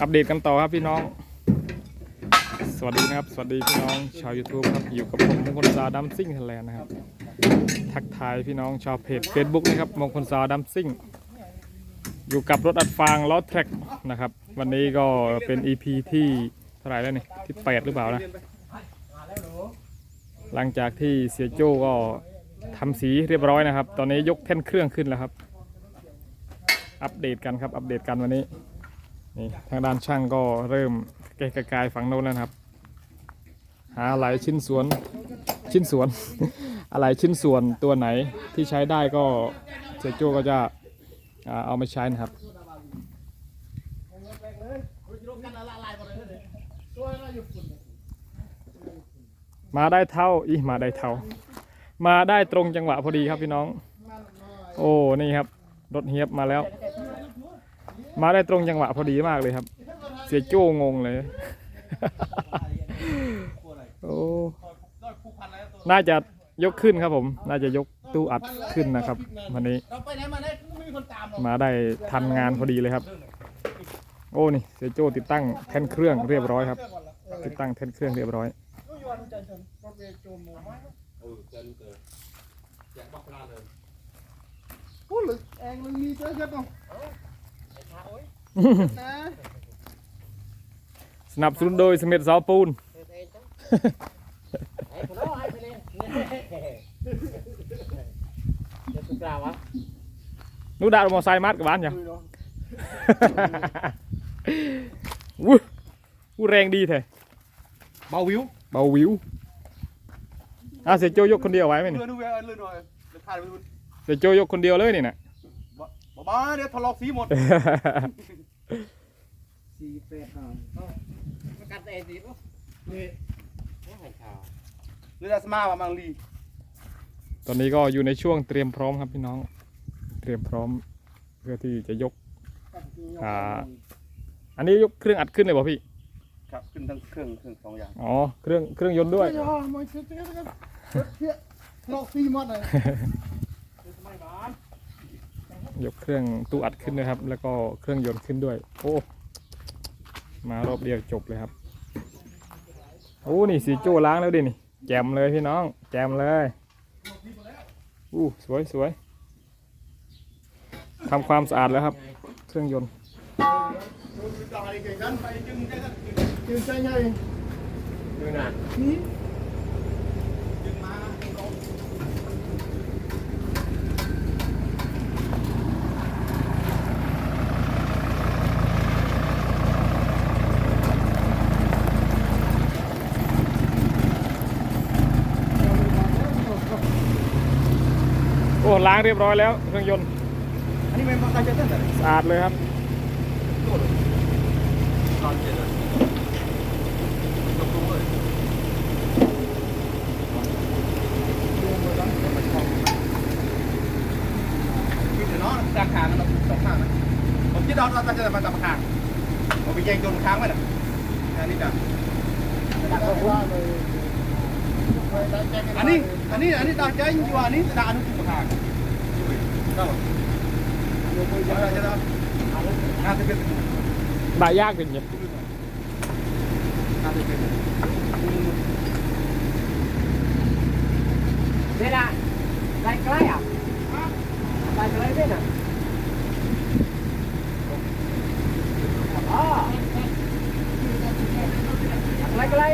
อัปเดตกันต่อครับพี่น้อง สวัสดีนะครับ สวัสดีพี่น้องชาว YouTube ครับ อยู่กับผมมงคลสาดัมซิ่งไทยแลนด์นะครับ ทักทายพี่น้องชาวเพจ Facebook นะครับมงคลสาดัมซิ่ง อยู่กับรถอัดฟางล้อแทร็กนะครับ วันนี้ก็เป็น EP ที่เท่าไหร่แล้วนี่ที่8หรือเปล่านะ หลังจากที่เสียโจ้ก็ทำสีเรียบร้อยนะครับ ตอนนี้ยกแท่นเครื่องขึ้นแล้วครับ อัปเดตกันครับอัปเดตกันวันนี้นี่ทางด้านช่างก็เริ่มแกะกระกายฝั่งโน้นแล้วครับ หาอะไรชิ้นส่วนชิ้นส่วน อะไรชิ้นส่วนตัวไหนที่ใช้ได้ก็เสียโจ้ก็จะเอามาใช้นะครับมาได้เท่าอีมาได้เท่า มาได้ตรงจังหวะพอดีครับพี่น้อง โอ้ นี่ครับ รถเฮียบมาแล้ว มาได้ตรงจังหวะพอดีมากเลยครับ เสียโจ้งงเลย โอ้น่าจะยกขึ้นครับผม น่าจะยกตู้อัดขึ้นนะครับวันนี้ มาได้ทันงานพอดีเลยครับ โอ้นี่เสียโจ้ติดตั้งแท่นเครื่องเรียบร้อยครับ ติดตั้งแท่นเครื่องเรียบร้อยรู้ยวนใจจนรถเวโจมหมูไหมเออเจนเกิดแอกพลาเลยพูดหรือเองมันมีเจอะสนับสนุนโดยสมิธเนไอ้คนเราะ สุกล่าวะนูดาวมอไซค์มัดกับบ้านยังดูเนาะวู้วู้แรงดีแท้เบาวิวเบาวิวอะเสียโจยกคนเดียวไว้ไหมนี่เลื่อนดูเวเลื่อนหน่อยเดี๋ยวขาดไปดูเสียโจยกคนเดียวเลยนี่นะ บ้าเดี๋ยวทะเลาะสีหมดสี่แปดห้าประกันเอซีป่ะนี่ไม่ให้ข่าวเรือสมาว่ามังลีตอนนี้ก็อยู่ในช่วงเตรียมพร้อมครับพี่น้อง เตรียมพร้อมเพื่อที่จะยกอ่าอันนี้ยกเครื่องอัดขึ้นเลยเปล่ะพี่ ครับขึ้นทั้งเครื่องเครื่องสองอย่างอ๋อเครื่องเครื่องยนต์ด้วยเฮ้มันเชื่อเชื่อกันเชื่อทะเลาะสีหมดเลย ยกเครื่องตู้อัดขึ้นนะครับ แล้วก็เครื่องยนต์ขึ้นด้วย โอ้มารอบเดียวจบเลยครับโอ้นี่สีโจ้ล้างแล้วดินี่แจมเลยพี่น้อง แจมเลยอู้สวยสวยทำความสะอาดแล้วครับ เครื่องยนต์ดูนะ นี่จึงมา โอ้ ล้าง เรียบร้อยแล้วเครื่องยนต์อันนี้ไม่มาใครจะเต้นอะไรสะอาดเลยครับตอนเจ็ดเลยยกรู้เลยคิดเดี๋ยวเนาะกลางทางนะสองข้างนะผมคิดเอาเราจะมาจับข้างผมไปแยงโยนค้างไว้น่ะอันนี้จ้ะอันนี้อันนี้อันนี้ตาใจอยู่อันนี้ตาอนุสุภาคเจ้าจะจะจะงานจะเป็นบายากเป็นไง งานจะเป็นเวลาไล่ใกล้อะไล่ใกล้ด้วยนะอ๋อไล่ใกล้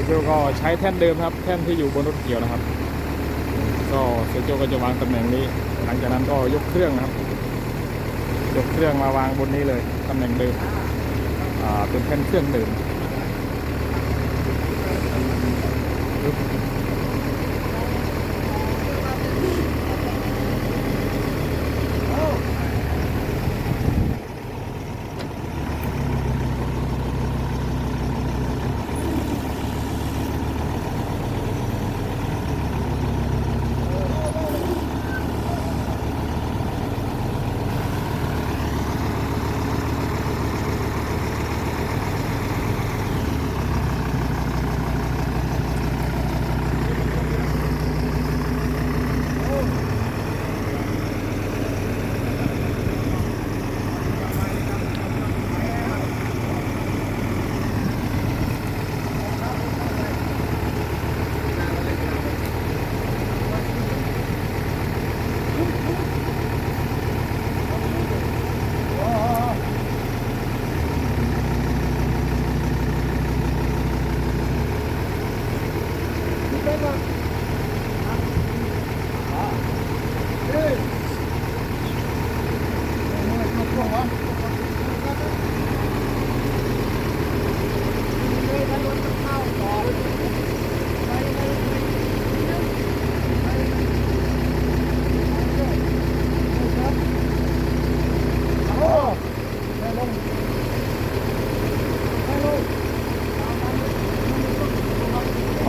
เซโจก็ใช้แท่นเดิมครับ แท่นที่อยู่บนรถเกี่ยวนะครับ ก็เซโจก็จะวางตำแหน่งนี้ หลังจากนั้นก็ยกเครื่องนะครับ ยกเครื่องมาวางบนนี้เลยตำแหน่งเดิมเป็นแท่นเครื่องเดิม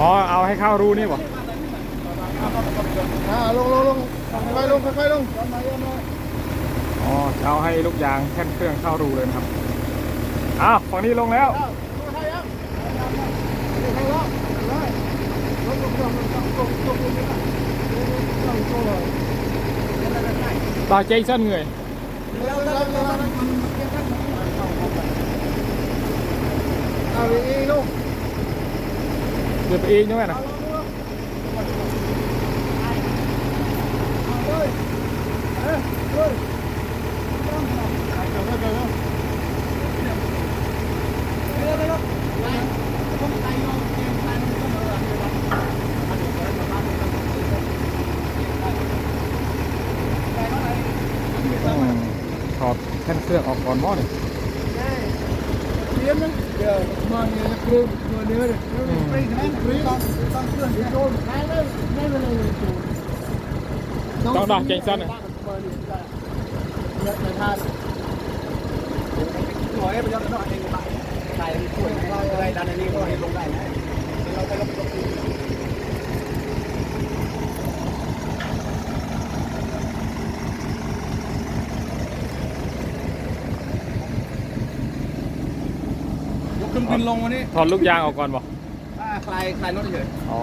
อ๋อ เอา ให้เข้ารูนี่บ่อ่าลงลงลงค่อยๆลงค่อยๆลงอ๋อจะเอาให้ลูกยางแท่นเครื่องเข้ารูเลยนะครับอ้าวฝั่งนี้ลงแล้วต่อเจสันเงยเอาอีกลงเดี๋ยวไปเองใช่ไหมนะถอดแท่นเครื่องออกก่อนหม้อนี่เรียนนะเดี๋ยวมาเนี่ยครูมาเนี่กันตั้งเครื่อง ต้องดักเจสันน่ะหน่วยไปย้อนหน่อยเองไปใส่ช่วยอะไรดันอันนี้ก็เห้ลงได้นะเราไปลงตรงนี้ บินลงวันนี้ถอดลูกยางออกก่อนบ่คลายคลายรถเฉยอ๋อ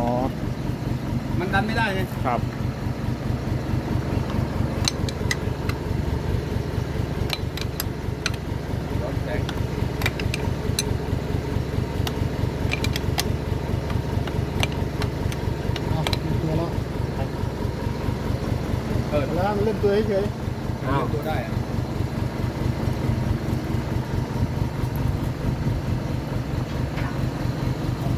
มันดันไม่ได้ไงครับ รถแดงเอาตัวแล้วเปิดแล้วมันเล่นตัวเฉยอ้าว ตัวได้ค่อยๆลงนะโอ้เอาไม่กดเลยไม่กดเลยนี่ตันแล้วตันตันตัวเขาแล้วเดี๋ยวเดี๋ยวเดี๋ยวเดี๋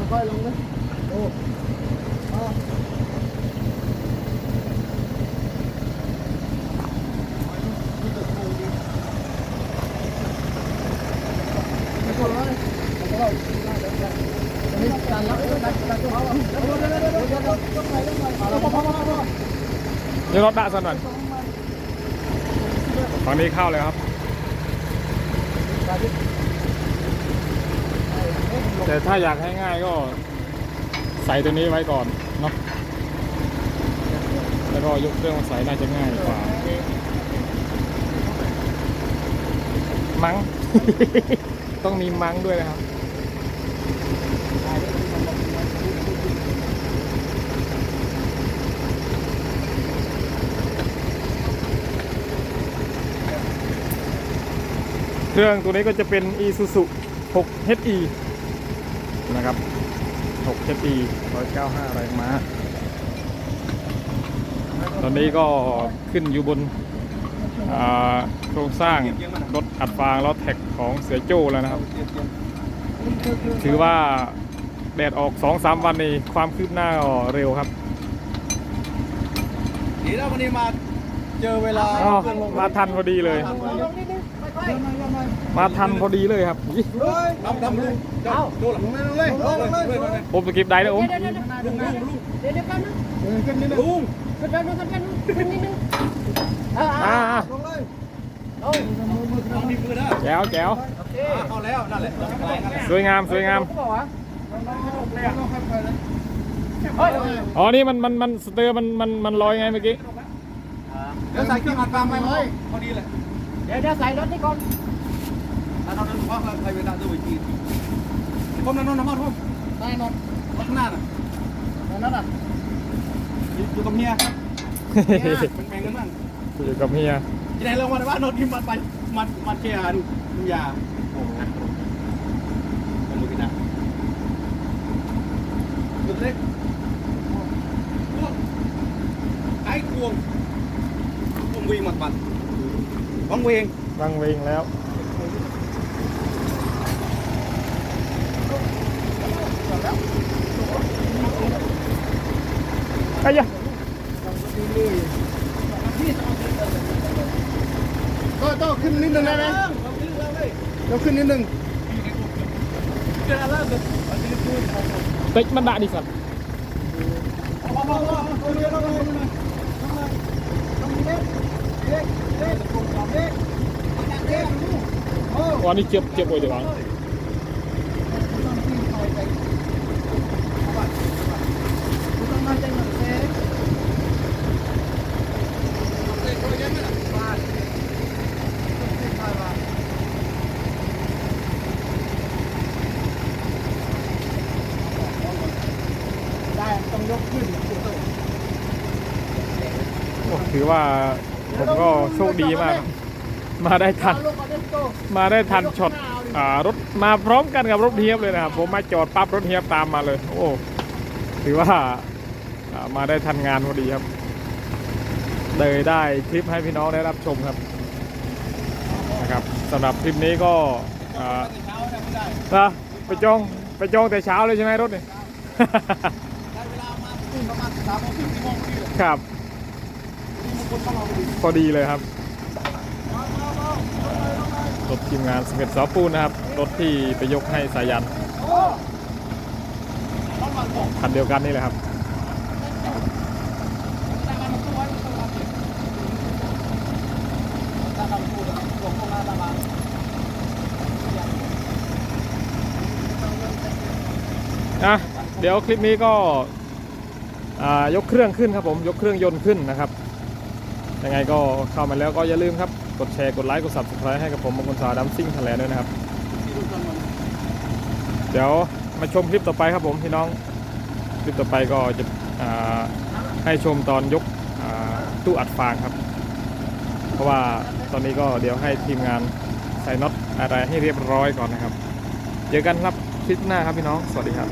ยวต้องไปต้องไปเอาพอพอพอพอเดี๋ยวรถดะสันหน่อยฝั่งนี้เข้าเลยครับ แต่ถ้าอยากให้ง่ายก็ใส่ตัวนี้ไว้ก่อนเนาะแล้วก็ยกเครื่องมาใส่น่าจะง่ายกว่า มัง้ง ต้องมีมั้งด้วยนะครับเครื่องตัวนี้ก็จะเป็น Isuzu 6 HE นะครับ6 HE 195 แรงม้า ตอนนี้ก็ขึ้นอยู่บนอ่าโครงสร้างรถอัดฟางล้อแท็กของเสือโจ้แล้วนะครับ ถือว่าแดดออก 2-3 วันนี้ความคืบหน้าก็เร็วครับดีแล้ววันนี้มาเจอเวลาอ๋อมาทันพอดีเลย มาทันพอดีเลยครับอิ๊ะทำทำลุงเจ้าดูหลังเลยลงเลยลงเลยผมสกิปได้นะโอมเดี๋ยวเดี๋ยวเดี๋ยวเดี๋ยวเดี๋ยวเดี๋ยวแป๊บนึงเดินขึ้นนิดนึงลุงขึ้นแป๊บนึงขึ้นแป๊บนึงขึ้นนิดนึงอ่าอ่าลงเลยเอาลองดีมือนะแจ๋วแจ๋วเอาแล้วนั่นแหละสวยงามสวยงามอ๋อ นี่มันมันมันสเตอร์มันมันมันลอยไงเมื่อกี้เดี๋ยวใส่เครื่องอัดฟางไปไหมพอดีเลยเดี๋ยวเดี๋ยวใส่รถนี่ก่อนแล้วเลย จีนผมนั่นนั่นนั่นผมได้นอนรถข้างหน้าน่ะนั่นน่ะอยู่กับเมียเป็นแมงกันบ้างอยู่กับเฮียที่ไหนเราวันว่านอนกินมันไปมันมันเชียร์ดูดูยาโอ้โหเป็นมือกินนะจุดเล็กไอ้ควงควงวิ่งหมดบัน วังเวงวังเวงแล้วเไอ้ยะก็ต้องขึ้นนิดนึงได้ไหมต้องขึ้นนิดนึงเต็กมันด่าดิสัต ว์วันนี้เจ็บเจ็บป่วยเดี๋ยววะได้ต้องยกขึ้นโอ้ถือว่า ผมก็โชคดีมาก มาได้ทัน มาได้ทันช็อตรถมาพร้อมกันกับรถเฮียบเลยนะครับผมมาจอดปั๊บรถเฮียบตามมาเลย โอ้ถือว่ามาได้ทันงานพอดีครับเลยได้คลิปให้พี่น้องได้รับชมครับนะครับสำหรับคลิปนี้ก็นะไปจองไปจองแต่เช้าเลยใช่ไหมรถนี่ได้เวลามาขึ้นประมาณสามโมงครึ่งสี่โมงครึ่งครับ นี่มันคนเข้ามา พอดีเลยครับรถทีมงานสเก็ตซอปูนนะครับ รถที่ไปยกให้สายันคันเดียวกันนี่แหละครับได้มาตัวไว้ตัวมาเก็บได้มาตัวแล้วส่งเข้ามาได้มาอะเดี๋ยวคลิปนี้ก็อ่ายกเครื่องขึ้นครับผมยกเครื่องยนต์ขึ้นนะครับ ยังไงก็เข้ามาแล้วก็อย่าลืมครับ กดแชร์กดไลค์กด subscribe ให้กับผมมงคลสาวดัมซิ่งทะเลด้วยนะครับ เดี๋ยวมาชมคลิปต่อไปครับผมพี่น้องคลิปต่อไปก็จะให้ชมตอนยกตู้อัดฟางครับ เพราะว่าตอนนี้ก็เดี๋ยวให้ทีมงานใส่น็อตอะไรให้เรียบร้อยก่อนนะครับ เจอกันครับคลิปหน้าครับพี่น้อง สวัสดีครับ